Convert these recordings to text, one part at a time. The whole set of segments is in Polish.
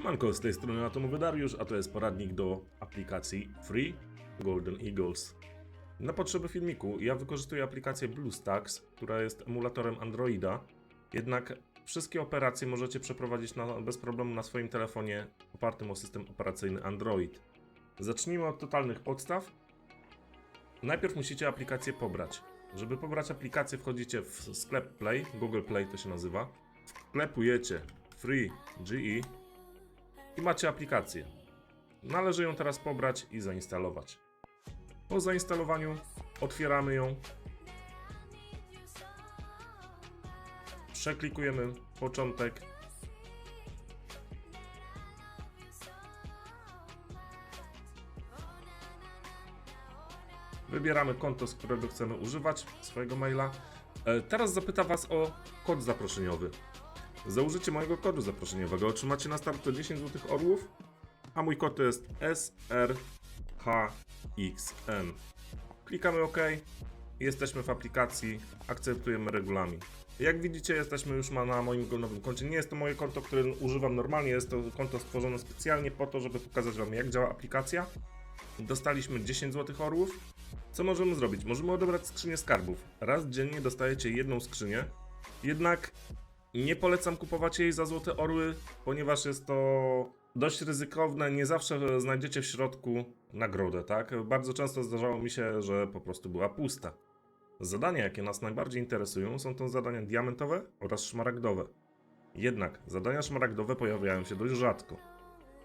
Siemanko, z tej strony Atomowy Dariusz, a to jest poradnik do aplikacji Free Golden Eagles. Na potrzeby filmiku ja wykorzystuję aplikację BlueStacks, która jest emulatorem Androida, jednak wszystkie operacje możecie przeprowadzić na, bez problemu na swoim telefonie opartym o system operacyjny Android. Zacznijmy od totalnych podstaw. Najpierw musicie aplikację pobrać. Żeby pobrać aplikację wchodzicie w sklep Play, Google Play to się nazywa, wklepujecie Free GE i macie aplikację. Należy ją teraz pobrać i zainstalować. Po zainstalowaniu otwieramy ją. Przeklikujemy początek. Wybieramy konto, z którego chcemy używać swojego maila. E, Teraz zapyta Was o kod zaproszeniowy. Za użycie mojego kodu zaproszeniowego otrzymacie na start 10 zł orłów, a mój kod to jest SRHXN. Klikamy OK, jesteśmy w aplikacji, akceptujemy regulamin. Jak widzicie, jesteśmy już na moim nowym koncie. Nie jest to moje konto, które używam normalnie, jest to konto stworzone specjalnie po to, żeby pokazać Wam, jak działa aplikacja. Dostaliśmy 10 zł orłów. Co możemy zrobić? Możemy odebrać skrzynię skarbów. Raz dziennie dostajecie jedną skrzynię, jednak nie polecam kupować jej za złote orły, ponieważ jest to dość ryzykowne. Nie zawsze znajdziecie w środku nagrodę, tak? Bardzo często zdarzało mi się, że po prostu była pusta. Zadania, jakie nas najbardziej interesują, są to zadania diamentowe oraz szmaragdowe. Jednak zadania szmaragdowe pojawiają się dość rzadko.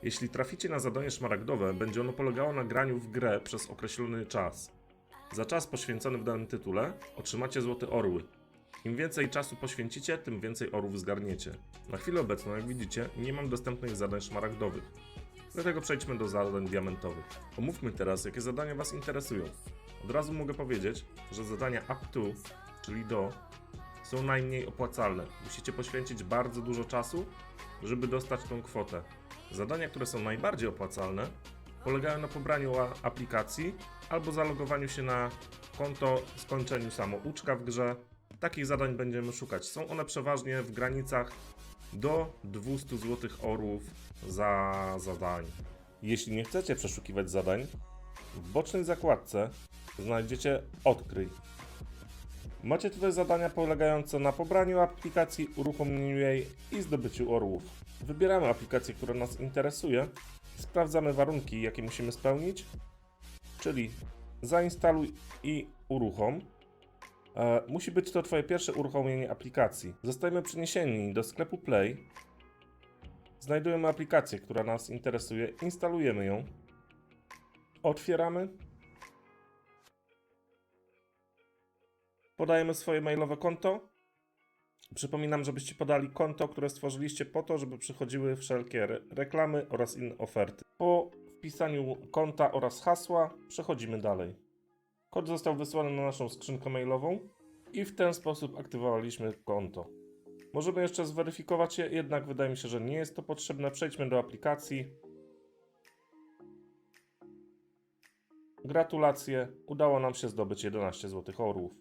Jeśli traficie na zadanie szmaragdowe, będzie ono polegało na graniu w grę przez określony czas. Za czas poświęcony w danym tytule otrzymacie złote orły. Im więcej czasu poświęcicie, tym więcej orów zgarniecie. Na chwilę obecną, jak widzicie, nie mam dostępnych zadań szmaragdowych. Dlatego przejdźmy do zadań diamentowych. Omówmy teraz, jakie zadania Was interesują. Od razu mogę powiedzieć, że zadania up to, czyli do, są najmniej opłacalne. Musicie poświęcić bardzo dużo czasu, żeby dostać tą kwotę. Zadania, które są najbardziej opłacalne, polegają na pobraniu aplikacji albo zalogowaniu się na konto, skończeniu samouczka w grze. Takich zadań będziemy szukać. Są one przeważnie w granicach do 200 zł orłów za zadanie. Jeśli nie chcecie przeszukiwać zadań, w bocznej zakładce znajdziecie Odkryj. Macie tutaj zadania polegające na pobraniu aplikacji, uruchomieniu jej i zdobyciu orłów. Wybieramy aplikację, która nas interesuje, sprawdzamy warunki, jakie musimy spełnić, czyli zainstaluj i uruchom. E, musi być to Twoje pierwsze uruchomienie aplikacji. Zostajemy przeniesieni do sklepu Play. Znajdujemy aplikację, która nas interesuje, instalujemy ją. Otwieramy. Podajemy swoje mailowe konto. Przypominam, żebyście podali konto, które stworzyliście po to, żeby przychodziły wszelkie re- reklamy oraz inne oferty. Po wpisaniu konta oraz hasła przechodzimy dalej. Kod został wysłany na naszą skrzynkę mailową i w ten sposób aktywowaliśmy konto. Możemy jeszcze zweryfikować je, jednak wydaje mi się, że nie jest to potrzebne. Przejdźmy do aplikacji. Gratulacje, udało nam się zdobyć 11 zł orłów.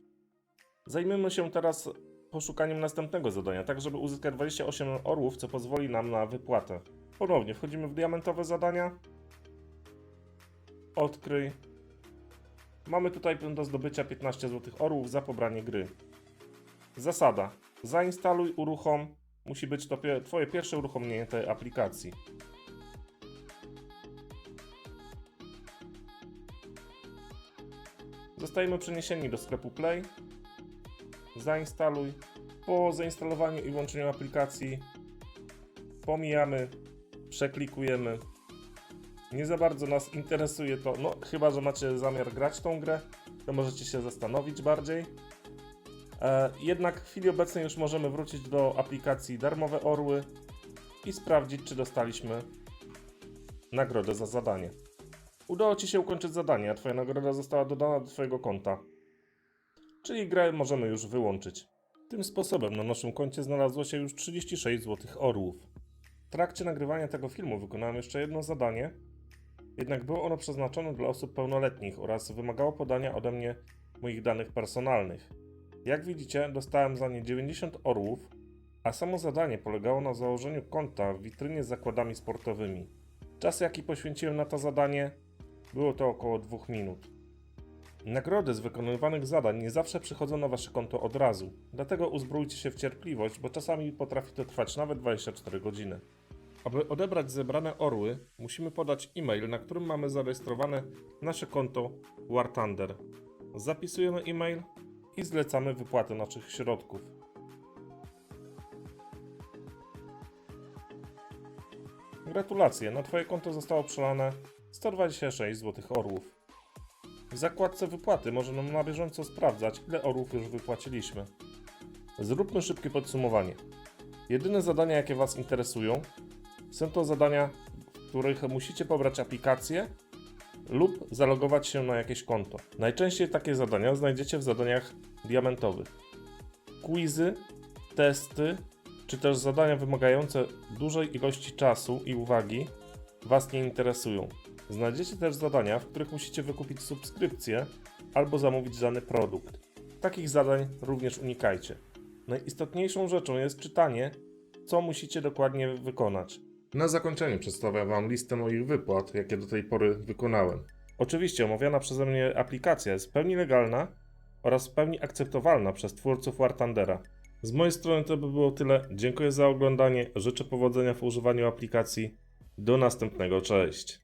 Zajmiemy się teraz poszukaniem następnego zadania, tak żeby uzyskać 28 orłów, co pozwoli nam na wypłatę. Ponownie wchodzimy w diamentowe zadania. Odkryj. Mamy tutaj do zdobycia 15 zł orłów za pobranie gry. Zasada. Zainstaluj, uruchom. Musi być to Twoje pierwsze uruchomienie tej aplikacji. Zostajemy przeniesieni do sklepu Play. Zainstaluj. Po zainstalowaniu i włączeniu aplikacji pomijamy, przeklikujemy. Nie za bardzo nas interesuje to, no chyba, że macie zamiar grać tą grę, to możecie się zastanowić bardziej. E, jednak w chwili obecnej już możemy wrócić do aplikacji Darmowe Orły i sprawdzić, czy dostaliśmy nagrodę za zadanie. Udało Ci się ukończyć zadanie, a Twoja nagroda została dodana do Twojego konta. Czyli grę możemy już wyłączyć. Tym sposobem na naszym koncie znalazło się już 36 złotych orłów. W trakcie nagrywania tego filmu wykonałem jeszcze jedno zadanie, jednak było ono przeznaczone dla osób pełnoletnich oraz wymagało podania ode mnie moich danych personalnych. Jak widzicie, dostałem za nie 90 orłów, A samo zadanie polegało na założeniu konta w witrynie z zakładami sportowymi. Czas jaki poświęciłem na to zadanie było to około 2 minut. Nagrody z wykonywanych zadań nie zawsze przychodzą na wasze konto od razu, dlatego uzbrójcie się w cierpliwość, bo czasami potrafi to trwać nawet 24 godziny. Aby odebrać zebrane orły, musimy podać e-mail, na którym mamy zarejestrowane nasze konto War Thunder. Zapisujemy e-mail i zlecamy wypłatę naszych środków. Gratulacje, na Twoje konto zostało przelane 126 złotych orłów. W zakładce wypłaty możemy na bieżąco sprawdzać, ile orłów już wypłaciliśmy. Zróbmy szybkie podsumowanie. Jedyne zadania, jakie Was interesują, są to zadania, w których musicie pobrać aplikację lub zalogować się na jakieś konto. Najczęściej takie zadania znajdziecie w zadaniach diamentowych. Quizy, testy, czy też zadania wymagające dużej ilości czasu i uwagi Was nie interesują. Znajdziecie też zadania, w których musicie wykupić subskrypcję albo zamówić dany produkt. Takich zadań również unikajcie. Najistotniejszą rzeczą jest czytanie, co musicie dokładnie wykonać. Na zakończenie przedstawiam Wam listę moich wypłat, jakie do tej pory wykonałem. Oczywiście omawiana przeze mnie aplikacja jest w pełni legalna oraz w pełni akceptowalna przez twórców War. Z mojej strony to by było tyle. Dziękuję za oglądanie. Życzę powodzenia w używaniu aplikacji. Do następnego. Cześć.